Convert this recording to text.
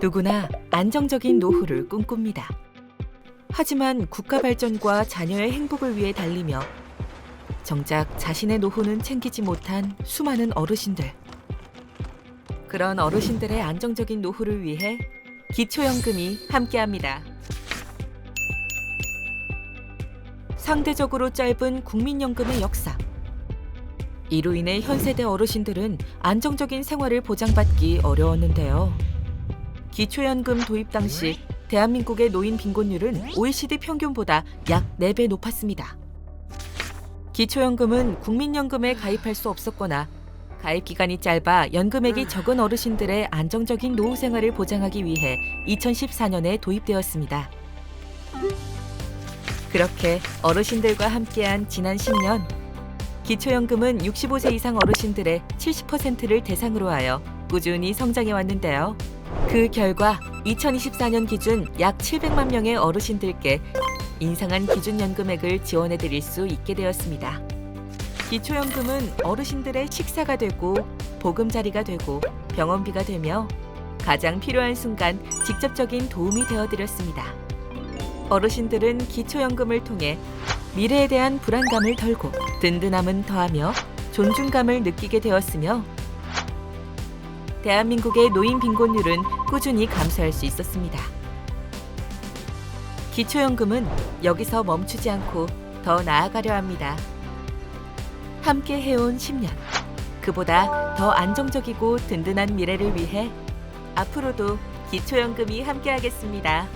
누구나 안정적인 노후를 꿈꿉니다. 하지만 국가 발전과 자녀의 행복을 위해 달리며 정작 자신의 노후는 챙기지 못한 수많은 어르신들. 그런 어르신들의 안정적인 노후를 위해 기초연금이 함께합니다. 상대적으로 짧은 국민연금의 역사. 이로 인해 현 세대 어르신들은 안정적인 생활을 보장받기 어려웠는데요. 기초연금 도입 당시 대한민국의 노인 빈곤율은 OECD 평균보다 약 4배 높았습니다. 기초연금은 국민연금에 가입할 수 없었거나 가입 기간이 짧아 연금액이 적은 어르신들의 안정적인 노후 생활을 보장하기 위해 2014년에 도입되었습니다. 그렇게 어르신들과 함께한 지난 10년 기초연금은 65세 이상 어르신들의 70%를 대상으로 하여 꾸준히 성장해 왔는데요. 그 결과 2024년 기준 약 700만 명의 어르신들께 인상한 기준연금액을 지원해 드릴 수 있게 되었습니다. 기초연금은 어르신들의 식사가 되고 보금자리가 되고 병원비가 되며 가장 필요한 순간 직접적인 도움이 되어 드렸습니다. 어르신들은 기초연금을 통해 미래에 대한 불안감을 덜고 든든함은 더하며 존중감을 느끼게 되었으며 대한민국의 노인 빈곤율은 꾸준히 감소할 수 있었습니다. 기초연금은 여기서 멈추지 않고 더 나아가려 합니다. 함께 해온 10년. 그보다 더 안정적이고 든든한 미래를 위해 앞으로도 기초연금이 함께하겠습니다.